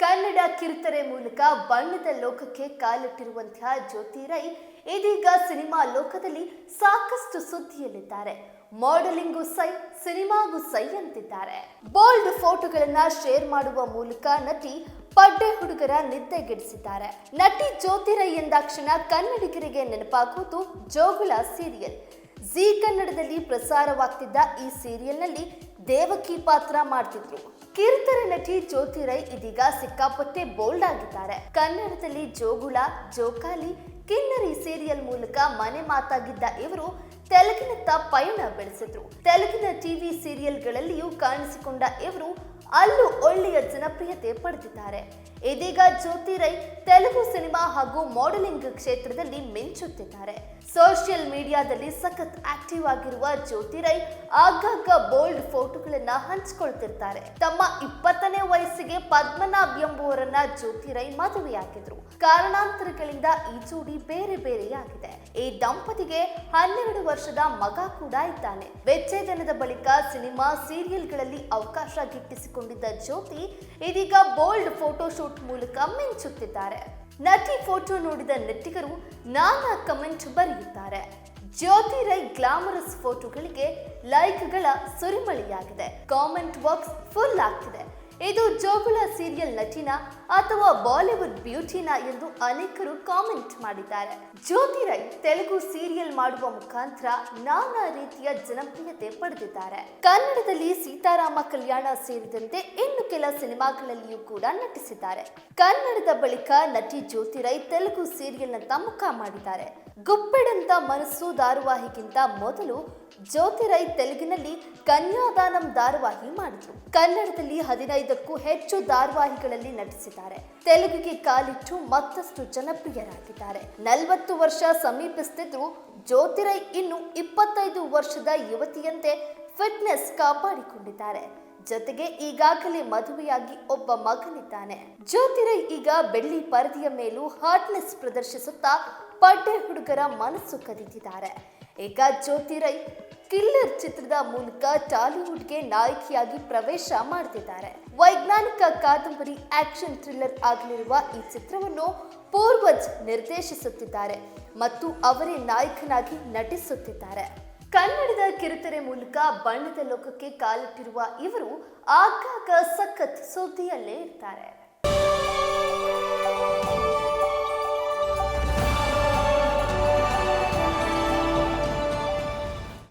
ಕನ್ನಡ ಕಿರುತೆರೆ ಮೂಲಕ ಬಣ್ಣದ ಲೋಕಕ್ಕೆ ಕಾಲಿಟ್ಟಿರುವಂತಹ ಜ್ಯೋತಿ ರೈ ಇದೀಗ ಸಿನಿಮಾ ಲೋಕದಲ್ಲಿ ಸಾಕಷ್ಟು ಸುದ್ದಿಯಲ್ಲಿದ್ದಾರೆ. ಮಾಡೆಲಿಂಗು ಸೈ, ಸಿನಿಮಾಗೂ ಸೈ ಅಂತಿದ್ದಾರೆ. ಬೋಲ್ಡ್ ಫೋಟೋಗಳನ್ನ ಶೇರ್ ಮಾಡುವ ಮೂಲಕ ನಟಿ ಪಡ್ಡೆ ಹುಡುಗರ ನಿದ್ದೆಗೆಡಿಸಿದ್ದಾರೆ. ನಟಿ ಜ್ಯೋತಿ ರೈ ಎಂದಾಕ್ಷಣ ಕನ್ನಡಿಗರಿಗೆ ನೆನಪಾಗುವುದು ಜೋಗುಳ ಸೀರಿಯಲ್. ಜಿ ಕನ್ನಡದಲ್ಲಿ ಪ್ರಸಾರವಾಗ್ತಿದ್ದ ಈ ಸೀರಿಯಲ್ನಲ್ಲಿ ದೇವಕಿ ಪಾತ್ರ ಮಾಡ್ತಿದ್ರು. ಕಿರುತೆರೆ ನಟಿ ಜ್ಯೋತಿ ರೈ ಇದೀಗ ಸಿಕ್ಕಾಪಟ್ಟೆ ಬೋಲ್ಡ್ ಆಗಿದ್ದಾರೆ. ಕನ್ನಡದಲ್ಲಿ ಜೋಗುಳ ಜೋಕಾಲಿ, ಕಿನ್ನರಿ ಸೀರಿಯಲ್ ಮೂಲಕ ಮನೆ ಮಾತಾಗಿದ್ದ ಇವರು ತೆಲುಗಿನತ್ತ ಪಯಣ ಬೆಳೆಸಿದ್ರು. ತೆಲುಗಿನ ಟಿವಿ ಸೀರಿಯಲ್ಗಳಲ್ಲಿಯೂ ಕಾಣಿಸಿಕೊಂಡ ಇವರು ಅಲ್ಲೂ ಒಳ್ಳೆಯ ಜನಪ್ರಿಯತೆ ಪಡೆದಿದ್ದಾರೆ. ಇದೀಗ ಜ್ಯೋತಿ ರೈ ತೆಲುಗು ಸಿನಿಮಾ ಹಾಗೂ ಮಾಡೆಲಿಂಗ್ ಕ್ಷೇತ್ರದಲ್ಲಿ ಮಿಂಚುತ್ತಿದ್ದಾರೆ. ಸೋಷಿಯಲ್ ಮೀಡಿಯಾದಲ್ಲಿ ಸಖತ್ ಆಕ್ಟಿವ್ ಆಗಿರುವ ಜ್ಯೋತಿ ರೈ ಆಗಾಗ ಬೋಲ್ಡ್ ಫೋಟೋಗಳನ್ನ ಹಂಚಿಕೊಳ್ತಿರ್ತಾರೆ. ತಮ್ಮ ಇಪ್ಪತ್ತನೇ ವಯಸ್ಸಿಗೆ ಪದ್ಮನಾಭ್ ಎಂಬುವರನ್ನ ಜ್ಯೋತಿ ರೈ ಮದುವೆಯಾಗಿದ್ರು. ಕಾರಣಾಂತರಗಳಿಂದ ಈ ಜೋಡಿ ಬೇರೆ ಬೇರೆಯಾಗಿದೆ. ಈ ದಂಪತಿಗೆ ಹನ್ನೆರಡು ವರ್ಷದ ಮಗ ಕೂಡ ಇದ್ದಾನೆ. ವಿಚ್ಛೇದನದ ಬಳಿಕ ಸಿನಿಮಾ, ಸೀರಿಯಲ್ಗಳಲ್ಲಿ ಅವಕಾಶ ಗಿಟ್ಟಿಸಿಕೊಂಡಿದ್ದ ಜ್ಯೋತಿ ಇದೀಗ ಬೋಲ್ಡ್ ಫೋಟೋಶೂಟ್ ಮೂಲಕ ಮಿಂಚುತ್ತಿದ್ದಾರೆ. ನಟಿ ಫೋಟೋ ನೋಡಿದ ನೆಟ್ಟಿಗರು ನಾನಾ ಕಮೆಂಟ್ ಬರೆಯುತ್ತಾರೆ. ಜ್ಯೋತಿ ರೈ ಗ್ಲಾಮರಸ್ ಫೋಟೋಗಳಿಗೆ ಲೈಕ್ಗಳ ಸುರಿಮಳೆಯಾಗಿದೆ. ಕಾಮೆಂಟ್ ಬಾಕ್ಸ್ ಫುಲ್ ಆಗ್ತಿದೆ. ಇದು ಜೋಗುಳ ಸೀರಿಯಲ್ ನಟಿನ ಅಥವಾ ಬಾಲಿವುಡ್ ಬ್ಯೂಟಿನ ಎಂದು ಅನೇಕರು ಕಾಮೆಂಟ್ ಮಾಡಿದ್ದಾರೆ. ಜ್ಯೋತಿ ರೈ ತೆಲುಗು ಸೀರಿಯಲ್ ಮಾಡುವ ಮುಖಾಂತರ ನಾನಾ ರೀತಿಯ ಜನಪ್ರಿಯತೆ ಪಡೆದಿದ್ದಾರೆ. ಕನ್ನಡದಲ್ಲಿ ಸೀತಾರಾಮ ಕಲ್ಯಾಣ ಸೇರಿದಂತೆ ಇನ್ನು ಕೆಲ ಸಿನಿಮಾಗಳಲ್ಲಿಯೂ ಕೂಡ ನಟಿಸಿದ್ದಾರೆ. ಕನ್ನಡದ ಬಳಿಕ ನಟಿ ಜ್ಯೋತಿ ರೈ ತೆಲುಗು ಸೀರಿಯಲ್ನಂತ ಮುಖ ಮಾಡಿದ್ದಾರೆ. ಗುಪ್ಪೆಡಂತ ಮನಸ್ಸು ಧಾರಾವಾಹಿಗಿಂತ ಮೊದಲು ಜ್ಯೋತಿ ರೈ ತೆಲುಗಿನಲ್ಲಿ ಕನ್ಯಾದಾನಂ ಧಾರಾವಾಹಿ ಮಾಡಿದ್ರು. ಕನ್ನಡದಲ್ಲಿ ಹದಿನೈದಕ್ಕೂ ಹೆಚ್ಚು ಧಾರಾವಾಹಿಗಳಲ್ಲಿ ನಟಿಸಿದ್ದಾರೆ. ತೆಲುಗಿಗೆ ಕಾಲಿಟ್ಟು ಮತ್ತಷ್ಟು ಜನಪ್ರಿಯರಾಗಿದ್ದಾರೆ. ನಲವತ್ತು ವರ್ಷ ಸಮೀಪಿಸುತ್ತಿದ್ರು ಜ್ಯೋತಿರೈ ಇನ್ನು ಇಪ್ಪತ್ತೈದು ವರ್ಷದ ಯುವತಿಯಂತೆ ಫಿಟ್ನೆಸ್ ಕಾಪಾಡಿಕೊಂಡಿದ್ದಾರೆ. ಜೊತೆಗೆ ಈಗಾಗಲೇ ಮದುವೆಯಾಗಿ ಒಬ್ಬ ಮಗನಿದ್ದಾನೆ. ಜ್ಯೋತಿರೈ ಈಗ ಬೆಳ್ಳಿ ಪರದೆಯ ಮೇಲೂ ಹಾಟ್ನೆಸ್ ಪ್ರದರ್ಶಿಸುತ್ತಾ ಪಡ್ಡೆ ಹುಡುಗರ ಮನಸ್ಸು ಕದಿದಿದ್ದಾರೆ ಈಗ ಜ್ಯೋತಿರೈ ಕಿಲ್ಲರ್ ಚಿತ್ರದ ಮೂಲಕ ಟಾಲಿವುಡ್ಗೆ ನಾಯಕಿಯಾಗಿ ಪ್ರವೇಶ ಮಾಡ್ತಿದ್ದಾರೆ. ವೈಜ್ಞಾನಿಕ ಕಾದಂಬರಿ ಆಕ್ಷನ್ ಥ್ರಿಲ್ಲರ್ ಆಗಲಿರುವ ಈ ಚಿತ್ರವನ್ನು ಪೂರ್ವಜ್ ನಿರ್ದೇಶಿಸುತ್ತಿದ್ದಾರೆ ಮತ್ತು ಅವರೇ ನಾಯಕನಾಗಿ ನಟಿಸುತ್ತಿದ್ದಾರೆ. ಕನ್ನಡದ ಕಿರುತೆರೆ ಮೂಲಕ ಬಣ್ಣದ ಲೋಕಕ್ಕೆ ಕಾಲಿಟ್ಟಿರುವ ಇವರು ಆಗಾಗ ಸಖತ್ ಸುದ್ದಿಯಲ್ಲೇ ಇರ್ತಾರೆ.